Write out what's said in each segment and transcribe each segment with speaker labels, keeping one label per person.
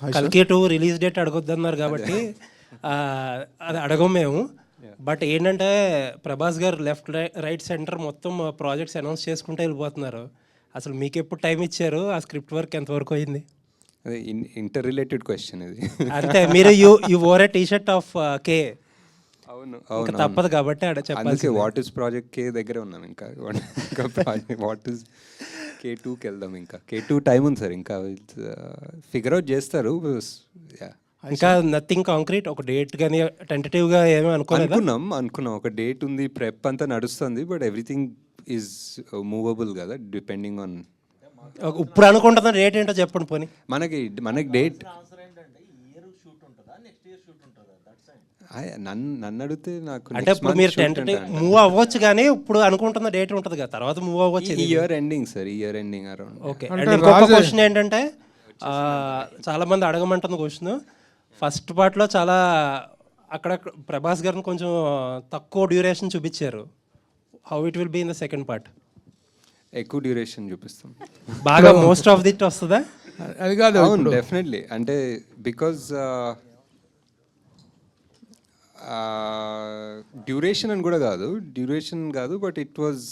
Speaker 1: కల్కి two release date అడగొద్దన్నారు కాబట్టి ఆ, అది అడగం మేము. బట్ ఏంటంటే Prabhas garu left right centre మొత్తం ప్రాజెక్ట్స్ అనౌన్స్ చేసుకుంటూ వెళ్ళిపోతున్నారు. అసలు మీకు ఎప్పుడు టైం ఇచ్చారు? ఆ స్క్రిప్ట్ వర్క్ ఎంతవరకు అయింది?
Speaker 2: అదే ఇంటర్ రిలేటెడ్ క్వశ్చన్ ఇది.
Speaker 1: అంటే మీరు you you or a T shirt of K
Speaker 2: అవును అవును
Speaker 1: తప్పదు కాబట్టి
Speaker 2: వాట్ ఇస్ ప్రాజెక్ట్ కే దగ్గర ఉన్నాం ఇంకా. వాట్ ఇస్ కే టూకి వెళ్దాం ఇంకా. కే టూ టైం ఉంది సార్ ఇంకా. ఫిగర్ అవుట్ చేస్తారు Yeah.
Speaker 1: ఇంకా నథింగ్ కాంక్రీట్ ఒక డేట్ కానీ టెంటేటివ్గా ఏమీ అనుకోలేదా?
Speaker 2: అనుకున్నాం అనుకున్నాం. ఒక డేట్ ఉంది ప్రెప్ అంతా నడుస్తుంది బట్ ఎవ్రీథింగ్ ఈజ్ మూవబుల్ కదా డిపెండింగ్ ఆన్
Speaker 1: ఇప్పుడు అనుకుంటున్న డేట్ ఏంటో చెప్పండి పోనీ.
Speaker 2: మనకి మనకి డేట్ నన్ను నన్ను అడిగితే నాకు
Speaker 1: అంటే ఇప్పుడు మీరు టెంటేటివ్ మూవ్ అవ్వచ్చు కానీ ఇప్పుడు అనుకుంటున్న డేట్ ఉంటుంది కదా తర్వాత మూవ్ అవ్వచ్చు
Speaker 2: ఈ ఇయర్ ఎండింగ్ సార్ ఈ year ending around
Speaker 1: okay and ఇంకొక క్వశ్చన్ ఏంటంటే ఆ, చాలా మంది అడగమంటున్న క్వశ్చన్ ఫస్ట్ పార్ట్లో చాలా అక్కడ ప్రభాస్ గారిని కొంచెం తక్కువ డ్యూరేషన్ చూపించారు. How it will be in the second part
Speaker 2: ఎక్కువ డ్యూరేషన్ చూపిస్తాం.
Speaker 1: బాగా మోస్ట్ ఆఫ్ దిట్ వస్తుందా?
Speaker 3: అది కాదు
Speaker 2: అవును డెఫినెట్లీ అంటే బికాజ్ డ్యూరేషన్ అని కూడా కాదు డ్యూరేషన్ కాదు but it was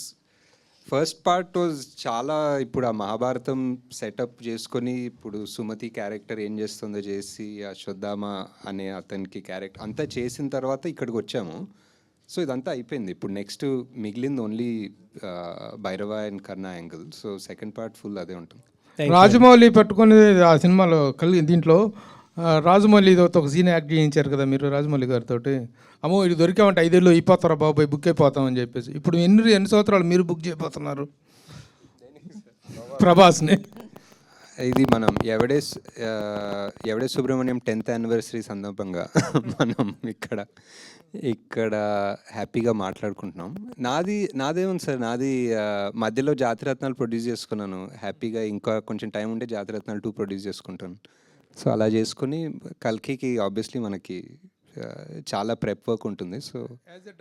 Speaker 2: first part was చాలా ఇప్పుడు ఆ మహాభారతం సెటప్ చేసుకొని ఇప్పుడు సుమతి క్యారెక్టర్ ఏం చేస్తుందో చేసి ఆ అనే అతనికి క్యారెక్టర్ అంతా చేసిన తర్వాత ఇక్కడికి వచ్చాము. సో ఇదంతా అయిపోయింది. ఇప్పుడు నెక్స్ట్ మిగిలింది only Bhairava and Karna angle so second part full అదే ఉంటుంది.
Speaker 3: రాజమౌళి పెట్టుకుని ఆ సినిమాలో కలిగి దీంట్లో రాజమౌళితో ఒక సీన్ యాక్ట్ చేయించారు కదా మీరు రాజమౌళి గారితో అమ్మో ఇది దొరికామంటే ఐదేళ్ళు అయిపోతారా బాబాయ్ బుక్ అయిపోతామని చెప్పేసి. ఇప్పుడు ఎన్ని ఎన్ని సంవత్సరాలు మీరు బుక్ చేయబోతున్నారు? ప్రభాస్ని.
Speaker 2: ఇది మనం ఎవడే ఎవడే సుబ్రహ్మణ్యం టెన్త్ యానివర్సరీ సందర్భంగా మనం ఇక్కడ ఇక్కడ హ్యాపీగా మాట్లాడుకుంటున్నాం. నాది నాదేముంది సార్. నాది మధ్యలో జాతిరత్నాలు ప్రొడ్యూస్ చేసుకున్నాను. హ్యాపీగా ఇంకా కొంచెం టైం ఉంటే జాతిరత్నాలు టూ ప్రొడ్యూస్ చేసుకుంటాను. సో అలా చేసుకుని కల్కికి ఆబ్వియస్లీ మనకి చాలా ప్రెప్ వర్క్ ఉంటుంది. సో